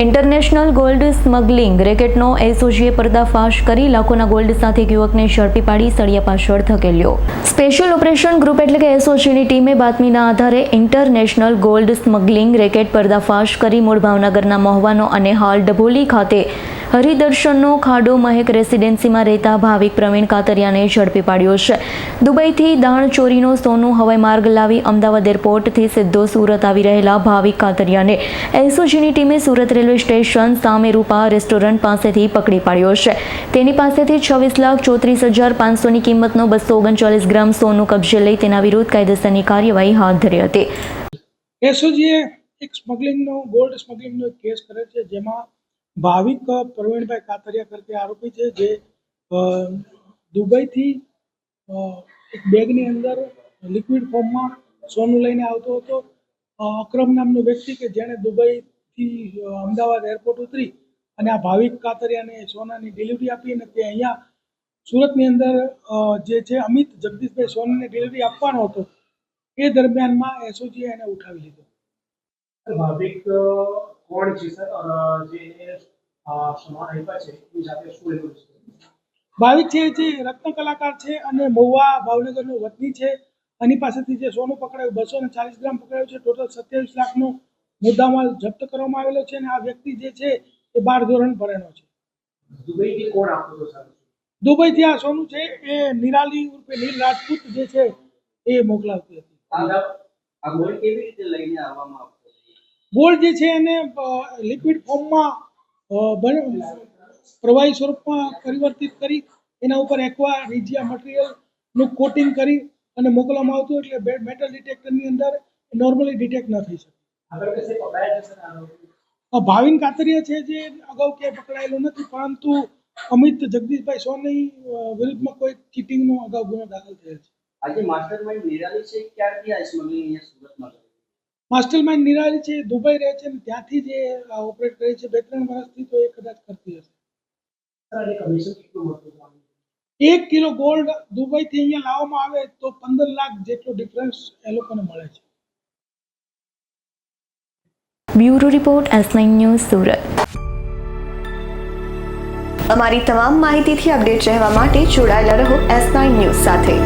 International gold smuggling રેકેટનો એસઓજીએ પર્દાફાશ કરી લાખોના ગોલ્ડ સાથે એક યુવકને ઝડપી પાડી સળિયા પાછળ ધકેલ્યો. સ્પેશિયલ ઓપરેશન ગ્રુપ એટલે કે એસઓજીની ટીમે બાતમીના આધારે ઇન્ટરનેશનલ ગોલ્ડ સ્મગલિંગ રેકેટ પર્દાફાશ કરી મૂળ ભાવનગરના મહવાનો અને હાલ ડભોલી ખાતે હરિદર્શનનો ખાડો મહેક રેસિડેન્સીમાં રહેતા ભાવિક પ્રવીણ કાતરિયાને ઝડપી પાડ્યો છે. દુબઈથી દાણ ચોરીનો સોનું હવાઈ માર્ગ લાવી અમદાવાદ એરપોર્ટથી સીધો સુરત આવી રહેલા ભાવિક કાતરિયાને એસઓજીની ટીમે સુરત રેલવે સ્ટેશન સામે રૂપા રેસ્ટોરન્ટ પાસેથી પકડી પાડ્યો છે. તેની પાસેથી છવ્વીસ લાખ ચોત્રીસ હજાર પાંચસોની કિંમતનો બસો ઓગણચાલીસ ગ્રામ સોનું કબજે લઈ તેના વિરુદ્ધ કાયદેસરની કાર્યવાહી હાથ ધરી હતી. એક સ્મગલિંગનો ગોલ્ડ સ્મગલિંગનો કેસ કરે છે, જેમાં ભાવિક પ્રવીણભાઈ કાતરિયા કરતી આરોપી છે જે દુબઈથી એક બેગની અંદર લિક્વિડ ફોર્મમાં સોનું લઈને આવતો હતો. અક્રમ નામનો વ્યક્તિ કે જેણે દુબઈથી અમદાવાદ એરપોર્ટ ઉતરી અને આ ભાવિક કાતરિયાને સોનાની ડિલિવરી આપી અને તે અહીંયા સુરતની અંદર જે છે અમિત જગદીશભાઈ સોનાની ડિલિવરી આપવાનો હતો. એ દરમિયાનમાં એસઓજીએ એને ઉઠાવી લીધો. ભાવિક કોણ છે સર? જે ભાવિક છે જે રત્ન કલાકાર છે અને મહુવા ભાવનગરનો વતની છે એની પાસેથી જે સોનું પકડાયું બસો ને ચાલીસ ગ્રામ પકડાયું છે ટોટલ સત્યાવીસ લાખનો મુદ્દામાલ જપ્ત કરવામાં આવેલો છે અને આ વ્યક્તિ જે છે એ બાર ધોરણ ભરેલો છે. દુબઈથી કોણ આપતો દુબઈથી આ સોનું છે એ નિરાલી ઉર્ફે નીલ રાજપૂત જે છે એ મોકલાવતી હતી. ગોળ જે છે એને લિક્વિડ ફોર્મમાં પ્રવાહી સ્વરૂપમાં પરિવર્તિત કરી, એના ઉપર એક્વા રીજિયા મટીરિયલનું કોટિંગ કરી અને મોકલવામાં આવતું એટલે મેટલ ડિટેક્ટરની અંદર નોર્મલી ડિટેક્ટ ન થઈ શકે. ભાવિન કાતરિયા છે જે અગાઉ ક્યાંય પકડાયેલો નથી, પરંતુ અમિત જગદીશભાઈ સોની વિરુદ્ધમાં કોઈ ચીટિંગનો અગાઉ ગુનો દાખલ થયેલ છે. આજે માસ્ટર માઇન્ડ નિરાલી છે, ક્યારથી આ સ્મગલિંગ અહીંયા સુરતમાં? માસ્ટર માઇન્ડ નિરાલી છે દુબઈ રહે છે અને ત્યાંથી જે ઓપરેટ કરે છે બે ત્રણ વર્ષથી તો એ કદાચ કરતી હશે. એક કિલો ગોલ્ડ દુબઈથી અહીંયા લાવવામાં આવે તો પંદર લાખ જેટલો ડિફરન્સ એ લોકોને મળે છે. Bureau report S nine news Surat. અમારી તમામ માહિતીથી અપડેટ રહેવા માટે જોડાયેલા રહો એસ નાઇન ન્યૂઝ સાથે.